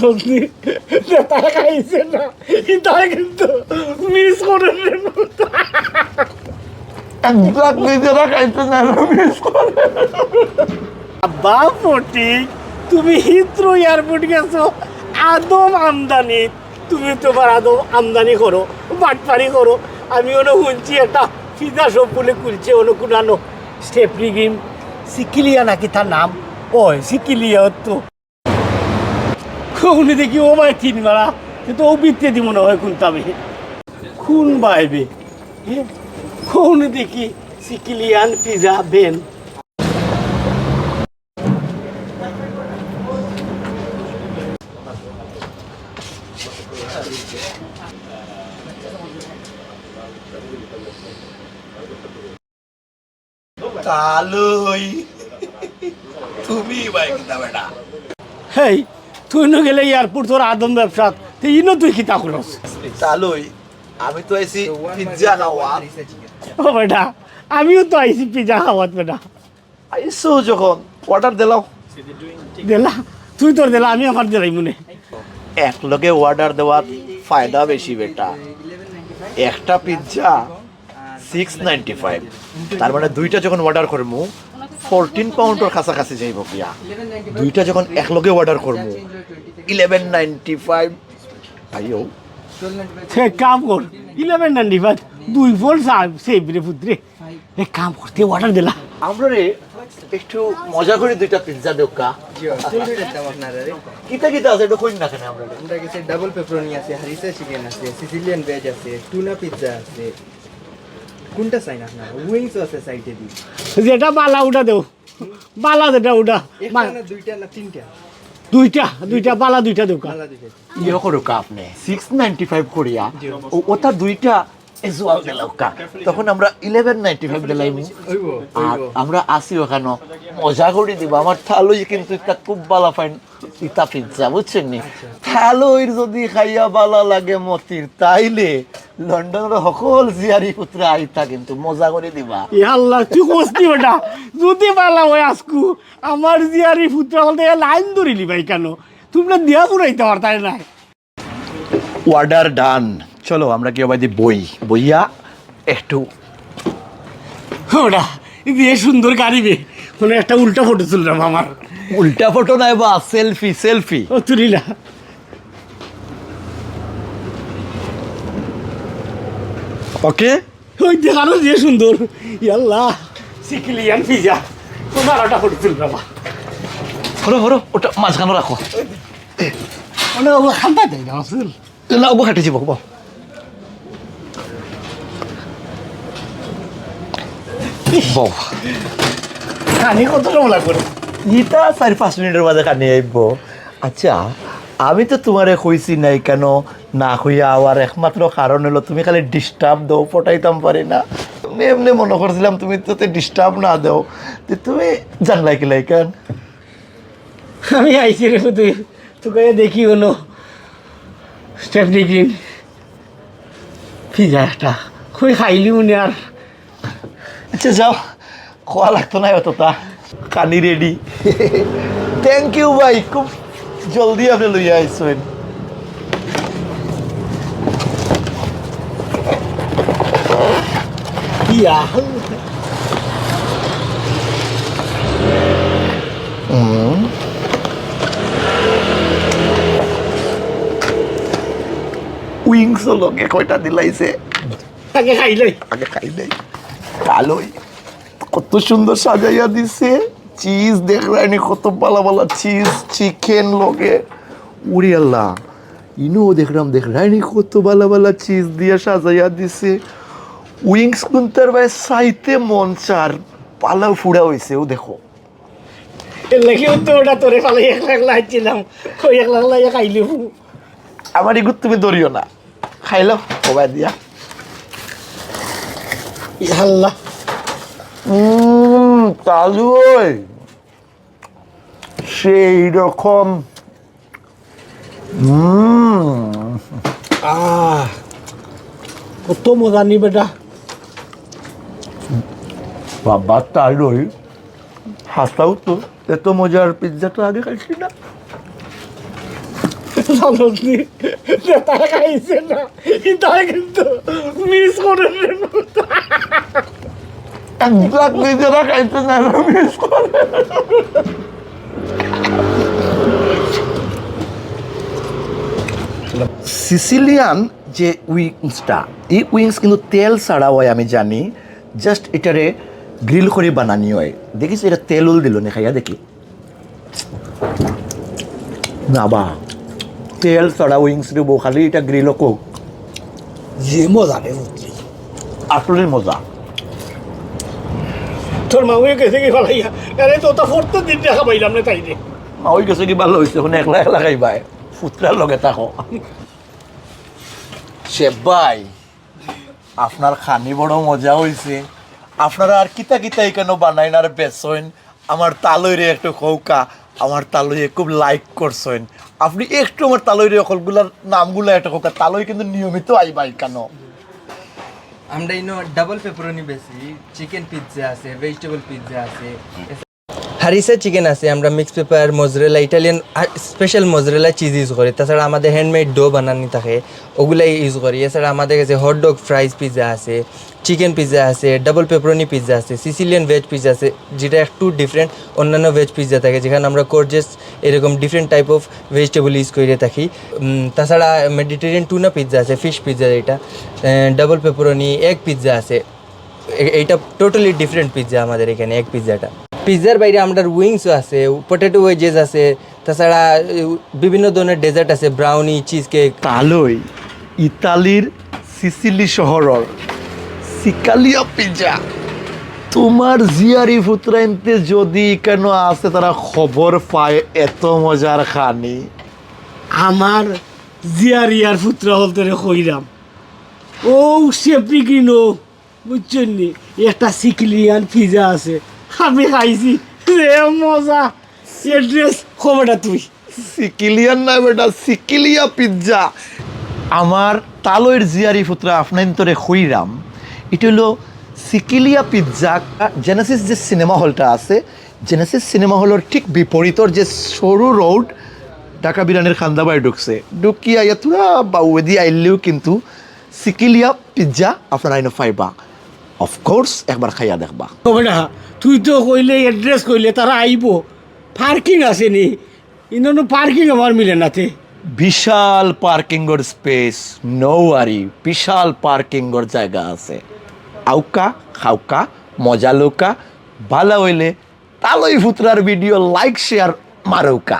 জানি তারা খাইছে না। আমি কিন্তু মিস করে একজাক নিজেরা খাইতে না মিস করে আব্বা ফটিক তুমি হিত্রো এয়ারপোর্ট গেছো আদম আমদানি। তুমি তোমার আদম আমদানি করো বাটপারি করো। আমি ওনো শুনছি একটা ফিজা সব বলে খুলছে ওনো কুনানো স্টেপনি গেম। সিকিলিয়া নাকি তার নাম? ওই সিকিলিয়া তো উনি দেখি ও ভাই তিন মারা কিন্তু ও বিত্তে দিব না হয় কোনটা আমি খুন বাইবে কোন দেখি সিকিলিয়ান পিজা বেন। কালই। তুমি কিতা বেটা? হেই তুই ন গেলে এয়ারপোর্ট তোর আদম ব্যবসা তুই ইনো তুই কিতা করস? চালুই আমি তো আইছি পিজ্জা খাওয়া। ও বেটা আমিও তো আইছি পিজা খাওয়াত বেটা। আইসো যখন অর্ডার দিলাও। দিলা তুই তোর দিলা আমি আমার দিলাই মনে। এক লগে অর্ডার দেওয়ার ফায়দা বেশি বেটা। একটা পিজ্জা সিক্স নাইনটি ফাইভ তার মানে দুইটা যখন অর্ডার করব ফোরটিন পাউন্ডের কাছাকাছি যাইব কিয়া দুইটা যখন একলগে অর্ডার করব। ইলেভেন নাইনটি ফাইভ ভাইও। সে কাম কর। ইলেভেন নাইনটি ফাইভ দুই ফোর সেভ রে পুত্রে। এক কাম করতে অর্ডার দিলা। আমরা রে একটু মজা করে দুইটা পিজ্জা দোকা কিতা কিতা আছে এটা কই না কেন আমরা আমরা কাছে ডাবল পেপারনি আছে হারিসা চিকেন আছে সিসিলিয়ান ভেজ আছে টুনা পিৎজা আছে। কোনটা চাই না? আপনার উইংস আছে সাইডে দি। যেটা বালা উঠা দেও। বালা যেটা উঠা একটা না দুইটা না তিনটা? দুইটা দুইটা বালা দুইটা দেও আলাদা দুইটা। ইয়ে করো কা আপনি। সিক্স নাইনটি ফাইভ করিয়া ও ওটা দুইটা এজুয়াল দিলাও কা। তখন আমরা ইলেভেন নাইনটি ফাইভ দিলাইমু আর আমরা আসি ওখানে। মজা করে দিব। আমার থালোই কিন্তু একটা খুব বালা ফাইন ইতা পিজ্জা বুঝছেন নি? থালোইর যদি খাইয়া বালা লাগে মতির তাইলে লন্ডনের সকল জিয়ারি পুত্র আইতা কিন্তু মজা করে দিবা। এ আল্লাহ তুই কষতি বেটা? যদি বালা হয় আজকু আমার জিয়ারি পুত্র বলতে লাইন ধরিলি ভাই কেন? তোমরা দিয়া পুরাইতে পারতাই না অর্ডার ডান চলো আমরা কি অবাদি বই। বইয়া একটু ওটা দিয়ে সুন্দর গাড়ি বে। মানে একটা উল্টা ফটো তুললাম আমার। উল্টা ফটো নাই বা সেলফি সেলফি। ও তুলিলা ওকে? ওই দেখানো যে সুন্দর। ইয়াল্লাহ সিকিলিয়ান পিজা তোমার ওটা ফটো তুললাম হরো হরো ওটা মাঝখানে রাখো। মানে ও খান্তা দেয় না আসল না ওগো খাটে যাব। বাবা কত চারি পাঁচ মিনিটের মাঝে কানি আইব। আচ্ছা আমি তো তোমারে কইছি নাই কেন না কইয়া আওয়ার একমাত্র কারণ হলো তুমি খালি ডিস্টার্ব দাও পটাইতাম পারি না। তুমি এমনি মনে করছিলাম তুমি তো ডিস্টার্ব না দাও। তুমি জানলাই কি কেন? আমি আইছি রে তুই তোকে দেখি হলো। স্টেপনি গ্রিন পিজা একটা। খুবই খাইলি মনে আর? আচ্ছা যাও। খোয়া লাগতো না অতটা কানি রেডি থ্যাংক ইউ ভাই। খুব জলদি আপনি লইয়া আইসেন ইয়া উইংস লগে কয়টা দিলাইছে? তাকে খাইলই আগে খাই নাই কালোই কত সুন্দর সাজাইয়া দিছে। চিজ দেখলানি কত পালা পালা চিজ চিকেন লগে। উড়ি আল্লাহ। ইনো দেখলাম দেখলানি কত বালা বালা চিজ দিয়ে সাজাইয়া দিছে। উইংস কুন্তার ভাই সাইতে মন চার। পালা ফুড়া হয়েছে ও দেখো। এর তো ওটা তোরে ফালে এক লাখ ওই এক লাখ লাইয়া খাইলি আমার এগুলো তুমি ধরিও না। খাইলো কবাই দিয়া। আল্লাহ ওই। সেই রকম। উম, আহ কত মজা নি বেটা। বাবা তালই হাসাও তো এত মজার পিৎজা তো আগে খাইছি না? জানত নি যে তারা খাইছে না। তারা কিন্তু মিস করে এক্সাক্টলি যারা খাইতে না মিস করে সিসিলিয়ান যে উইংসটা এই উইংস কিন্তু তেল ছাড়া হয় আমি জানি। জাস্ট এটারে গ্রিল করে বানানি হয়। দেখিস এটা তেল উল দিল না খাইয়া দেখি। না বা। তেল ছাড়া উইংস দিব খালি এটা গ্রিল কোক। যে মজা রে বুঝছি আসলে মজা। তোর মামুয়ে গেছে কি ভালাইয়া আরে তো তা ফোর্থ দিন দেখা পাইলাম না তাই রে মা ওই গেছে কি ভালো হয়েছে ওখানে একলা একলা খাইবাই ফুটরার লগে থাকো। শেফ ভাই আপনার খানি বড় মজা হয়েছে আপনারা আর কিতা কিতা কেন বানাইন আর বেসইন আমার তালইরে একটু কৌকা। আমার তালইয়ে খুব লাইক করছেন। আপনি একটু আমার তালইরে অকলগুলার নামগুলো এটা কোকা তালই কিন্তু নিয়মিত আইবাই কেন? আমরা ইনো ডাবল পেপারনি বেশি চিকেন পিৎজা আছে ভেজিটেবল পিৎজা আছে হারিসা চিকেন আছে, আমরা mix pepper mozzarella Italian special mozzarella cheese use করি। তাছাড়া আমাদের হ্যান্ডমেড ডো বানানি থাকে, ওগুলাই ইউজ করি। এছাড়া আমাদের কাছে হট ডগ ফ্রাইজ পিৎজা আছে চিকেন পিৎজা আছে ডাবল পেপারনি পিৎজা আছে সিসিলিয়ান ভেজ পিৎজা আছে, যেটা একটু ডিফারেন্ট অন্যান্য ভেজ পিৎজা থাকে, যেখানে আমরা কোর্জেস এরকম different type of vegetable use করে থাকি। তাছাড়া মেডিটেরিয়ান টুনা পিৎজা আছে ফিশ পিৎজা এটা ডাবল পেপারনি এগ পিৎজা আছে। এইটা টোটালি ডিফারেন্ট পিৎজা আমাদের এখানে এক পিৎজাটা পিৎজার বাইরে আমরা উইংসও আছে পটেটো ওয়েজেস আছে তাছাড়া বিভিন্ন ধরনের ডেজার্ট আছে ব্রাউনি চিজ কেক তালই ইতালির সিসিলি শহরর সিকালিয়া পিজা তোমার জিয়ারি ফুতরাইনতে যদি কেন আছে তারা খবর পায় এত মজার খানি। আমার জিয়ার ইয়ার পুত্র হলতে রে কইরাম। ও সেপি কিনো বুঝছেন নি? একটা সিকিলিয়ান পিজা আছে। আমি খাইছি। রে মজা। এড্রেস খবরটা তুই। সিকিলিয়ান না বেটা, সিকিলিয়া পিৎজা আমার তালয়ের জিয়ারি ফুতরা আপনার তোরে খুইরাম। এটা হলো সিকিলিয়া পিৎজা জেনেসিস যে সিনেমা হলটা আছে জেনেসিস সিনেমা হলের ঠিক বিপরীতর যে সরু রোড ঢাকা বিরানের খান্দাবাই ঢুকছে। ঢুকিয়া ইয়াতুরা বা ওয়েদি আইলেও কিন্তু সিকিলিয়া পিৎজা আপনারা আইনো পাইবা অফকোর্স একবার খাইয়া দেখবা। খবরটা তুই তো কইলে এড্রেস কইলে তারা আইব। পার্কিং আছে নি। ইনো পার্কিং আমার মিলে নাতে বিশাল পার্কিংয়ের স্পেস নৌয়ারি বিশাল পার্কিংয়ের জায়গা আছে। আউকা খাউকা মজা লোকা ভালো হইলে তালই ফুতরার ভিডিও লাইক শেয়ার মারৌকা।